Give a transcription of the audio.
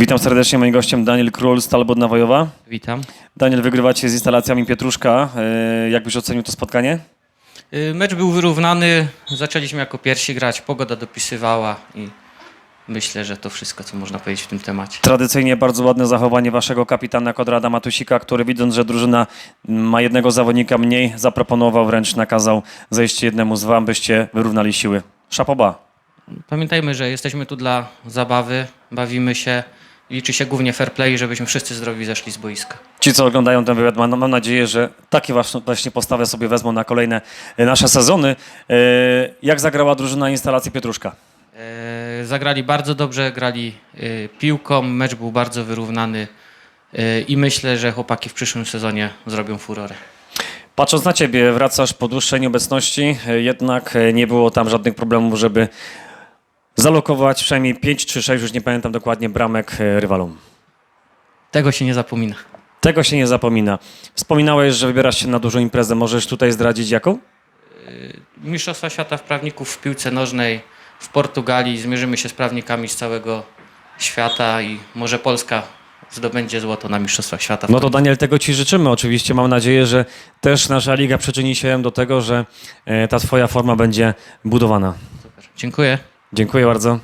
Witam serdecznie, moim gościem Daniel Król, Stal Nawojowa. Witam. Daniel, wygrywacie z instalacjami Pietruszka. E, Jak byś ocenił to spotkanie? Y, Mecz był wyrównany. Zaczęliśmy jako pierwsi grać. Pogoda dopisywała i myślę, że to wszystko, co można powiedzieć w tym temacie. Tradycyjnie bardzo ładne zachowanie waszego kapitana Konrada Matusika, który widząc, że drużyna ma jednego zawodnika mniej, zaproponował, wręcz nakazał zejście jednemu z wam, byście wyrównali siły. Szapoba. Pamiętajmy, że jesteśmy tu dla zabawy, bawimy się. Liczy się głównie fair play, żebyśmy wszyscy zdrowi zeszli z boiska. Ci, co oglądają ten wywiad, mam, mam nadzieję, że takie właśnie- postawę sobie wezmą na kolejne e, nasze sezony. E, Jak zagrała drużyna instalacji Pietruszka? E, Zagrali bardzo dobrze, grali piłką, mecz był bardzo wyrównany i myślę, że chłopaki w przyszłym sezonie zrobią furorę. Patrząc na ciebie, wracasz po dłuższej nieobecności, jednak nie było tam żadnych problemów, żeby zalokować przynajmniej 5 czy 6, już nie pamiętam dokładnie, bramek e, rywalom. Tego się nie zapomina. Tego się nie zapomina. Wspominałeś, że wybierasz się na dużą imprezę. Możesz tutaj zdradzić jaką? Mistrzostwa Świata Wprawników w piłce nożnej w Portugalii. Zmierzymy się z prawnikami z całego świata i może Polska zdobędzie złoto na Mistrzostwach Świata. No to Daniel, tego Ci życzymy. Oczywiście mam nadzieję, że też nasza liga przyczyni się do tego, że e, ta Twoja forma będzie budowana. Super. Dziękuję. Dziękuję bardzo.